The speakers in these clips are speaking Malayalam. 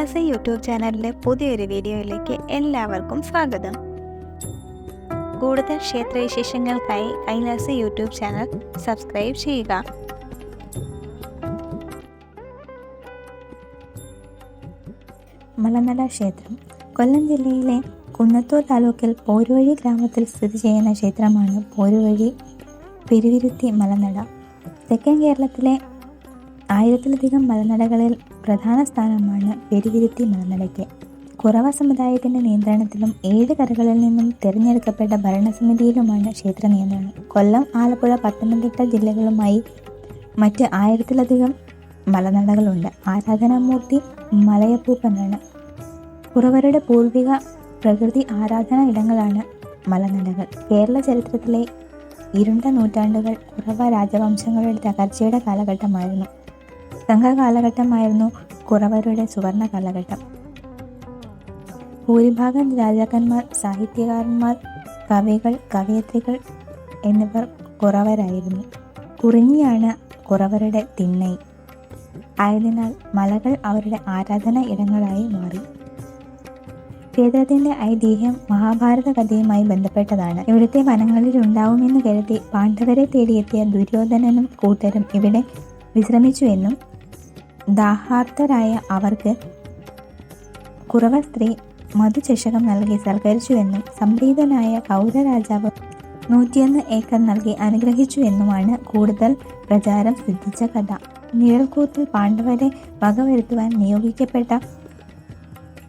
കൈലാസ യൂട്യൂബ് ചാനലിലെ പുതിയൊരു വീഡിയോയിലേക്ക് എല്ലാവർക്കും സ്വാഗതം. കൂടുതൽ ക്ഷേത്രവിശേഷങ്ങൾക്കായി കൈലാസ യൂട്യൂബ് ചാനൽ സബ്സ്ക്രൈബ് ചെയ്യുക. മലനട ക്ഷേത്രം കൊല്ലം ജില്ലയിലെ കുന്നത്തൂർ താലൂക്കിൽ പോരുവഴി ഗ്രാമത്തിൽ സ്ഥിതി ചെയ്യുന്ന ക്ഷേത്രമാണ് പോരുവഴി പെരുവിരുത്തി മലനട. തെക്കൻ കേരളത്തിലെ ആയിരത്തിലധികം മലനടകളിൽ പ്രധാന സ്ഥാനമാണ് പെരുവിരുത്തി മലനിരയ്ക്ക് കുറവ സമുദായത്തിന്റെ നിയന്ത്രണത്തിലും ഏഴ് കരകളിൽ നിന്നും തിരഞ്ഞെടുക്കപ്പെട്ട ഭരണസമിതിയിലുമാണ് ക്ഷേത്ര നിയന്ത്രണം. കൊല്ലം ആലപ്പുഴ പത്തനംതിട്ട ജില്ലകളുമായി മറ്റ് ആയിരത്തിലധികം മലനടകളുണ്ട്. ആരാധനാമൂർത്തി മലയപ്പൂപ്പനാണ്. കുറവരുടെ പൂർവിക പ്രകൃതി ആരാധന ഇടങ്ങളാണ് മലനടകൾ. കേരള ചരിത്രത്തിലെ ഇരുണ്ട നൂറ്റാണ്ടുകൾ കുറവ രാജവംശങ്ങളുടെ തകർച്ചയുടെ കാലഘട്ടമായിരുന്നു. സംഘകാലഘട്ടമായിരുന്നു കുറവരുടെ സുവർണ കാലഘട്ടം. ഭൂരിഭാഗം രാജാക്കന്മാർ സാഹിത്യകാരന്മാർ കവികൾ കവയത്രികൾ എന്നിവർ കുറവരായിരുന്നു. കുറിഞ്ഞിയാണ് കുറവരുടെ തിണ്ണൈ ആയതിനാൽ മലകൾ അവരുടെ ആരാധന ഇടങ്ങളായി മാറി. ക്ഷേത്രത്തിന്റെ ഐതിഹ്യം മഹാഭാരത കഥയുമായി ബന്ധപ്പെട്ടതാണ്. ഇവിടുത്തെ വനങ്ങളിൽ ഉണ്ടാവുമെന്ന് കരുതി പാണ്ഡവരെ തേടിയെത്തിയ ദുര്യോധനനും കൂട്ടരും ഇവിടെ വിശ്രമിച്ചുവെന്നും ദാഹാർത്തരായ അവർക്ക് കുറവ സ്ത്രീ മധുചഷകം നൽകി സൽക്കരിച്ചുവെന്നും സംപ്രീതനായ കൗരരാജാവ് നൂറ്റിയൊന്ന് ഏക്കർ നൽകി അനുഗ്രഹിച്ചുവെന്നുമാണ് കൂടുതൽ പ്രചാരം സിദ്ധിച്ച കഥ. നിഴൽക്കൂത്തിൽ പാണ്ഡവരെ വകവരുത്തുവാൻ നിയോഗിക്കപ്പെട്ട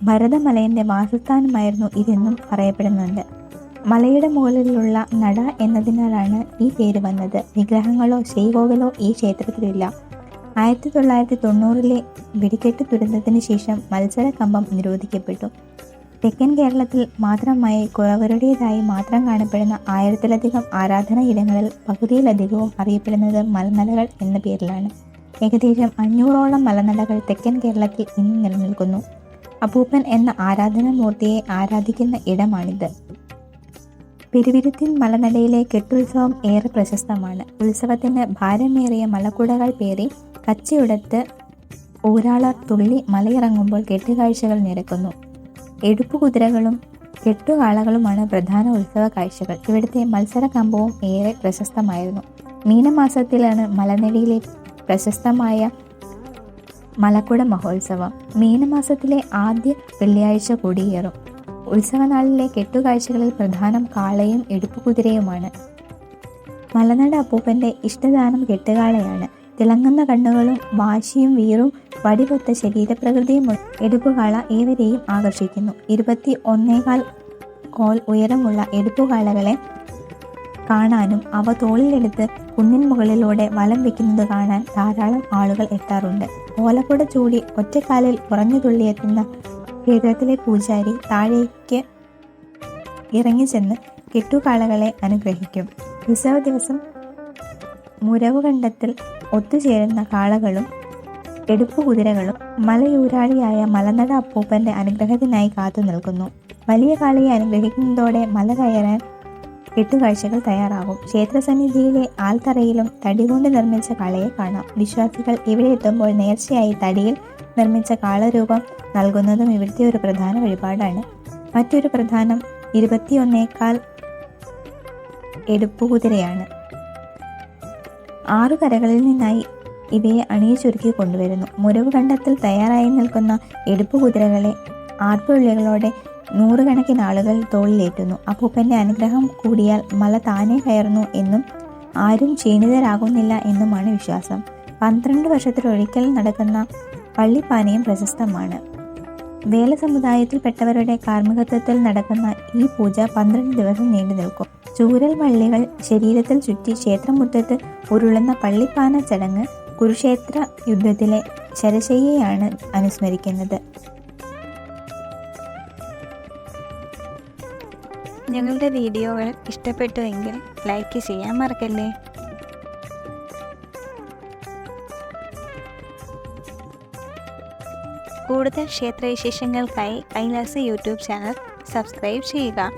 ഭരതമലയന്റെ വാസസ്ഥാനമായിരുന്നു ഇതെന്നും പറയപ്പെടുന്നുണ്ട്. മലയുടെ മുകളിലുള്ള നട എന്നതിനാലാണ് ഈ പേര് വന്നത്. വിഗ്രഹങ്ങളോ ശ്രീകോവിലോ ഈ ക്ഷേത്രത്തിലില്ല. ആയിരത്തി തൊള്ളായിരത്തി തൊണ്ണൂറിലെ വെടിക്കെട്ട് ദുരന്തത്തിന് ശേഷം മത്സര കമ്പം നിരോധിക്കപ്പെട്ടു. തെക്കൻ കേരളത്തിൽ മാത്രമായി കുറവരുടേതായി മാത്രം കാണപ്പെടുന്ന ആയിരത്തിലധികം ആരാധനാ ഇടങ്ങളിൽ പകുതിയിലധികവും അറിയപ്പെടുന്നത് മലനടകൾ എന്ന പേരിലാണ്. ഏകദേശം അഞ്ഞൂറോളം മലനടകൾ തെക്കൻ കേരളത്തിൽ ഇന്ന് നിലനിൽക്കുന്നു. അപ്പൂപ്പൻ എന്ന ആരാധനാമൂർത്തിയെ ആരാധിക്കുന്ന ഇടമാണിത്. പെരുവിരുത്തിൻ മലനടയിലെ കെട്ടുത്സവം ഏറെ പ്രശസ്തമാണ്. ഉത്സവത്തിന് ഭാരമേറിയ മലക്കുടകൾ പേറി കച്ചയുടത്ത് ഊരാളർ തുള്ളി മലയിറങ്ങുമ്പോൾ കെട്ടുകാഴ്ചകൾ നിരക്കുന്നു. എടുപ്പുകുതിരകളും കെട്ടുകാളകളുമാണ് പ്രധാന ഉത്സവ കാഴ്ചകൾ. ഇവിടുത്തെ മത്സര കമ്പവും ഏറെ പ്രശസ്തമായിരുന്നു. മീനമാസത്തിലാണ് മലനടിയിലെ പ്രശസ്തമായ മലക്കുട മഹോത്സവം. മീനമാസത്തിലെ ആദ്യ വെള്ളിയാഴ്ച കൊടിയേറും. ഉത്സവനാളിലെ കെട്ടുകാഴ്ചകളിൽ പ്രധാനം കാളയും എടുപ്പുകുതിരയുമാണ് മലനട അപ്പൂപ്പന്റെ ഇഷ്ടദാനം കെട്ടുകാളയാണ്. തിളങ്ങുന്ന കണ്ണുകളും വാശിയും വീറും വടിവൊത്ത ശരീരപ്രകൃതിയും എടുപ്പുകാള ഏവരെയും ആകർഷിക്കുന്നു. ഇരുപത്തി ഒന്നേകാൽ കോൽ ഉയരമുള്ള എടുപ്പുകാളകളെ കാണാനും അവ തോളിലെടുത്ത് കുന്നിൻ മുകളിലൂടെ വലം വെക്കുന്നത് കാണാൻ ധാരാളം ആളുകൾ എത്താറുണ്ട്. ഓലക്കുട ചൂടി ഒറ്റക്കാലിൽ ഉറഞ്ഞു തുള്ളിയെത്തുന്ന ക്ഷേത്രത്തിലെ പൂജാരി താഴേക്ക് ഇറങ്ങിച്ചെന്ന് കെട്ടുകാളകളെ അനുഗ്രഹിക്കും. ഉത്സവ ദിവസം മുരവുകണ്ടത്തിൽ ഒത്തുചേരുന്ന കാളകളും എടുപ്പുകുതിരകളും മലയൂരാളിയായ മലനട അപ്പൂപ്പന്റെ അനുഗ്രഹത്തിനായി കാത്തു നിൽക്കുന്നു. വലിയ കാളിയെ അനുഗ്രഹിക്കുന്നതോടെ മല കയറാൻ കെട്ടുകാഴ്ചകൾ തയ്യാറാകും. ക്ഷേത്രസന്നിധിയിലെ ആൽത്തറയിലും തടി കൊണ്ട് നിർമ്മിച്ച കളയെ കാണാം. വിശ്വാസികൾ ഇവിടെ എത്തുമ്പോൾ നേർച്ചയായി തടിയിൽ നിർമ്മിച്ച കാളരൂപം നൽകുന്നതും ഇവിടുത്തെ ഒരു പ്രധാന വഴിപാടാണ്. മറ്റൊരു പ്രധാനം ഇരുപത്തിയൊന്നേക്കാൾ എടുപ്പുകുതിരയാണ്. ആറു കരകളിൽ നിന്നായി ഇവയെ അണിയിച്ചൊരുക്കി കൊണ്ടുവരുന്നു. മുരവ് കണ്ടത്തിൽ തയ്യാറായി നിൽക്കുന്ന എടുപ്പ് കുതിരകളെ ആർപ്പുള്ളികളോടെ നൂറുകണക്കിന് ആളുകൾ തോളിലേറ്റുന്നു. അപ്പൂപ്പന്റെ അനുഗ്രഹം കൂടിയാൽ മല താനേ കയറുന്നു എന്നും ആരും ക്ഷീണിതരാകുന്നില്ല എന്നുമാണ് വിശ്വാസം. പന്ത്രണ്ട് വർഷത്തിലൊരിക്കൽ നടക്കുന്ന പള്ളിപ്പാനയും പ്രശസ്തമാണ്. വേല സമുദായത്തിൽപ്പെട്ടവരുടെ കാർമ്മികത്വത്തിൽ നടക്കുന്ന ഈ പൂജ പന്ത്രണ്ട് ദിവസം നീണ്ടു നിൽക്കും. ചൂരൽ വള്ളികൾ ശരീരത്തിൽ ചുറ്റി ക്ഷേത്രമുറ്റത്ത് ഉരുളുന്ന പള്ളിപ്പാന ചടങ്ങ് കുരുക്ഷേത്ര യുദ്ധത്തിലെ ശരശയ്യയാണ് അനുസ്മരിക്കുന്നത്. ഞങ്ങളുടെ വീഡിയോകൾ ഇഷ്ടപ്പെട്ടുവെങ്കിൽ ലൈക്ക് ചെയ്യാൻ മറക്കല്ലേ? കൂടുതൽ ക്ഷേത്രവിശേഷങ്ങൾക്കായി കൈലാസ് യൂട്യൂബ് ചാനൽ സബ്സ്ക്രൈബ് ചെയ്യുക.